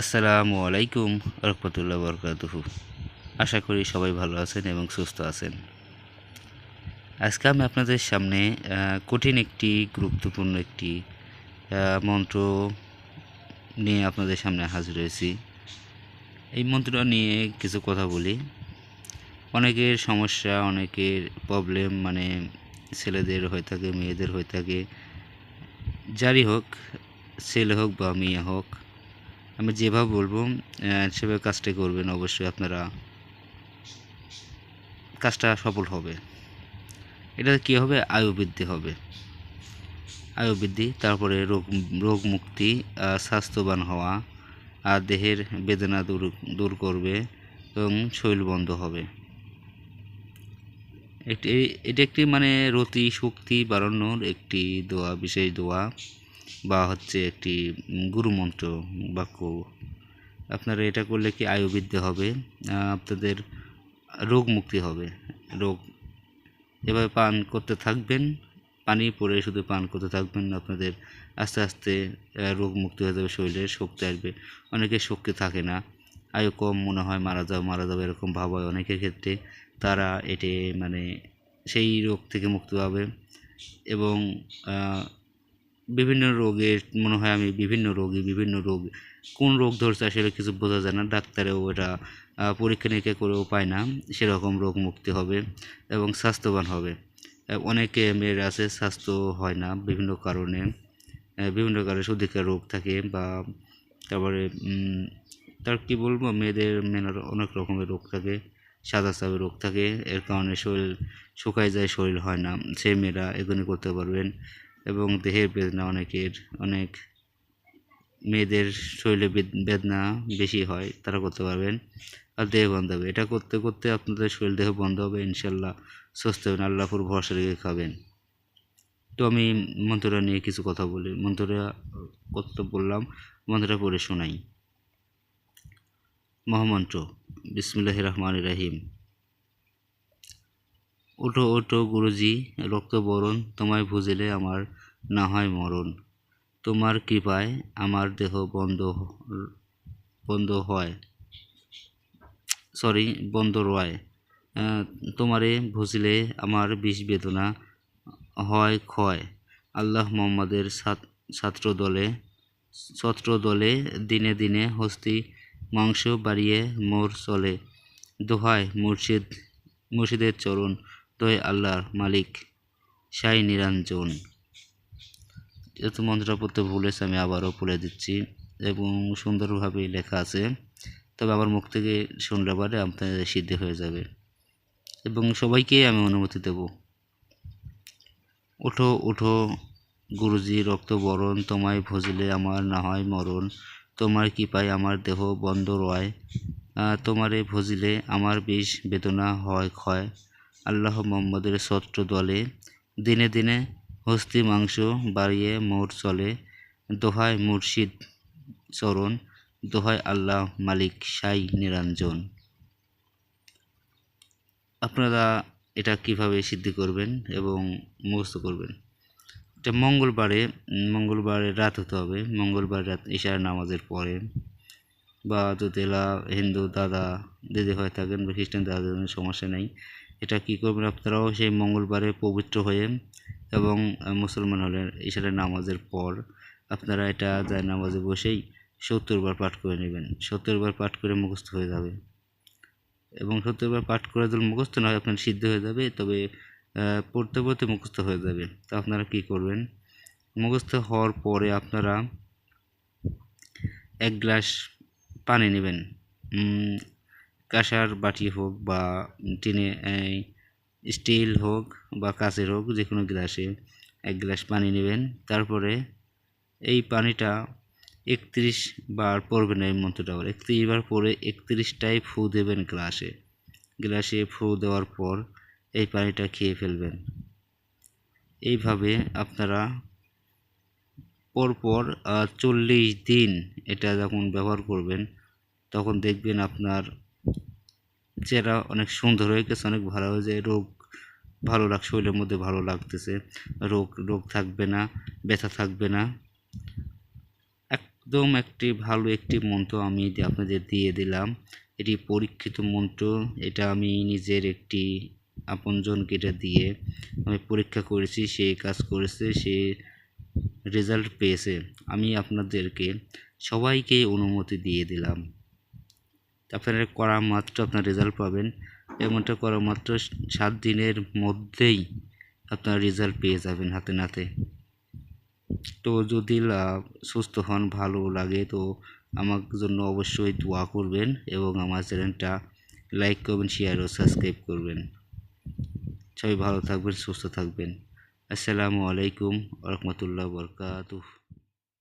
আসসালামু আলাইকুম রহমতুল্লাহ বরকাতুহু। আশা করি সবাই ভালো আছেন এবং সুস্থ আছেন। আজকে আমি আপনাদের সামনে কঠিন একটি, গুরুত্বপূর্ণ একটি মন্ত্র নিয়ে আপনাদের সামনে হাজির হয়েছি। এই মন্ত্রটা নিয়ে কিছু কথা বলি। অনেকের সমস্যা, অনেকের প্রবলেম মানে ছেলেদের হয়ে থাকে, মেয়েদের হয়ে থাকে। যারই হোক, ছেলে হোক বা মেয়ে হোক আমি যেভাবে বলব সেভাবে কাজটা করবেন, অবশ্যই আপনারা কাজটা সফল হবে। এটা কী হবে? আয়ু বৃদ্ধি হবে। আয়ু বৃদ্ধি, তারপরে রোগ রোগ মুক্তি স্বাস্থ্যবান হওয়া, আর দেহের বেদনা দূর দূর করবে এবং শরীর বন্ধ হবে। এই- এটা একটি মানে রতি শক্তি বাড়ানোর একটি দোয়া, বিশেষ দোয়া। বা হচ্ছে একটি গুরুমন্ত্র বাক্য, আপনারা এটা করলে কি আয়ু বৃদ্ধি হবে? আপনাদের রোগ মুক্তি হবে। রোগ এভাবে পান করতে থাকবেন, পানি পরে শুধু পান করতে থাকবেন আপনাদের আস্তে আস্তে রোগ মুক্তি হয়ে যাবে, শরীরে শক্তি আসবে। অনেকের শক্তি থাকে না। আয়ু কম মনে হয়, মারা যাবে মারা যাবে এরকম ভাব হয় অনেকের ক্ষেত্রে। তারা এটি মানে সেই রোগ থেকে মুক্তি পাবে এবং বিভিন্ন রোগের মনে হয় আমি বিভিন্ন রোগী, বিভিন্ন রোগ, কোন রোগ ধরছে আসলে কিছু বোঝা যায় না, ডাক্তারেও এটা পরীক্ষা নিরীক্ষা করেও পায় না, সেরকম রোগ মুক্তি হবে এবং স্বাস্থ্যবান হবে। অনেকে মেয়ের আছে, স্বাস্থ্য হয় না বিভিন্ন কারণে বিভিন্ন কারণে সুদিকার রোগ থাকে বা তারপরে তার কি বলব, মেয়েদের মেয়ের অনেক রকমের রোগ থাকে, সাদা সাদা রোগ থাকে, এর কারণে শরীর শুকায় যায়, শরীর হয় না, সেই মেয়েরা এগুলি করতে পারবেন। এবং দেহের বেদনা অনেকের, অনেক মেয়েদের শরীরে বেদনা বেশি হয়, তারা করতে পারবেন। আর দেহ বন্ধ হবে। এটা করতে করতে আপনাদের শরীর দেহ বন্ধ হবে ইনশাল্লাহ সুস্থ হবেন আল্লাহপুর ভরসা রেখে খাবেন। তো আমি মন্ত্রটা নিয়ে কিছু কথা বলি। মন্ত্রটা, কত বললাম, মন্ত্রটা পড়ে শোনাই। মহামন্ত্র বিসমুল্লাহ রহমান রাহিম। ওঠো ওঠো গুরুজি, রক্ত বরণ তোমায় বুঝিলে আমার না হয় মরণ। তোমার কৃপায় আমার দেহ বন্ধ বন্ধ হয়। সরি বন্ধ রয়। তোমারে বুঝিলে আমার বিষ বেদনা হয় ক্ষয়। আল্লাহ মোহাম্মদের ছাত- ছাত্র দলে ছত্র দলে দিনে দিনে হস্তি মাংস বাড়িয়ে মোর চলে। দোহায় মুর্শিদ, মুর্শিদের চরণ। দোহাই আল্লাহর মালিক, সাই নিরঞ্জন। যেহেতু মন্ত্রটা পড়তে ভুলেছে আমি আবারও পড়ে দিচ্ছি এবং সুন্দরভাবে লেখা আছে। তবে আমার মুখ থেকে শুনলে পারে আপনাদের সিদ্ধি হয়ে যাবে। এবং সবাইকে আমি অনুমতি দেব। ওঠো ওঠো, গুরুজি, রক্ত বরণ, তোমায় ভজিলে আমার না হয় মরণ, তোমার কৃপায় আমার দেহ বন্ধ রয় তোমারে ভজিলে আমার বিষ বেদনা হয় ক্ষয়। আল্লাহ মোহাম্মদের ছত্র দলে দিনে দিনে হস্তি মাংস বাড়িয়ে মোর চলে। দোহায় মুর্শিদ চরণ, দোহায় আল্লাহ মালিক সাই নিরঞ্জন। আপনারা এটা কীভাবে সিদ্ধি করবেন এবং মুখস্থ করবেন? এটা মঙ্গলবারে মঙ্গলবারে রাত হতে হবে। মঙ্গলবার রাত ঈশার নামাজের পরে বা যদি হিন্দু দাদা দিদি হয়ে থাকেন বা খ্রিস্টান দাদা সমস্যা নেই। এটা কী করবেন আপনারাও? সেই মঙ্গলবারে পবিত্র হয়ে এবং মুসলমান হলে ঈশারের নামাজের পর আপনারা এটা যায় নামাজে বসেই সত্তর বার পাঠ করে নেবেন। সত্তর বার পাঠ করে মুখস্থ হয়ে যাবে। এবং সত্যবার পাঠ করে দিলে মুখস্থ নয় আপনার সিদ্ধ হয়ে যাবে, তবে পড়তে পড়তে মুখস্থ হয়ে যাবে। তো আপনারা কি করবেন? মুখস্থ হওয়ার পরে আপনারা এক গ্লাস পানি নেবেন। কাঁসার বাটি হোক বা টিনে স্টিল হোক বা কাঁচের হোক যে কোনো গ্লাসে এক গ্লাস পানি নেবেন। তারপরে এই পানিটা একত্রিশ বার পড়বেন এই মন্ত্রটা একত্রিশ বার পরে একত্রিশটাই ফু দেবেন গ্লাসে। গ্লাসে ফু দেওয়ার পর এই পানিটা খেয়ে ফেলবেন। এইভাবে আপনারা পরপর চল্লিশ দিন এটা যখন ব্যবহার করবেন, তখন দেখবেন আপনার চেহারা অনেক সুন্দর হয়ে গেছে, অনেক ভালো হয়ে যায় রোগ ভালো লাগ শরীরের মধ্যে ভালো লাগতেছে। রোগ রোগ থাকবে না, ব্যথা থাকবে না। একদম একটি ভালো একটি মন্ত্র আমি আপনাদের দিয়ে দিলাম। এটি পরীক্ষিত মন্ত্র, এটা আমি নিজের একটি আপনজনকে এটা দিয়ে আমি পরীক্ষা করেছি, সে কাজ করেছে, সে রেজাল্ট পেয়েছে। আমি আপনাদেরকে সবাইকে অনুমতি দিয়ে দিলাম। আপনারা করা মাত্র আপনার রেজাল্ট পাবেন। এমনটা করা মাত্র সাত দিনের মধ্যেই আপনার রেজাল্ট পেয়ে যাবেন হাতে নাতে। তো যদি সুস্থ হন, ভালো লাগে, তো আমার জন্য অবশ্যই দোয়া করবেন এবং আমার চ্যানেলটা লাইক করবেন শেয়ার ও সাবস্ক্রাইব করবেন। সবাই ভালো থাকবেন, সুস্থ থাকবেন। আসসালামু আলাইকুম রহমতুল্লাহ বরকাতুহ।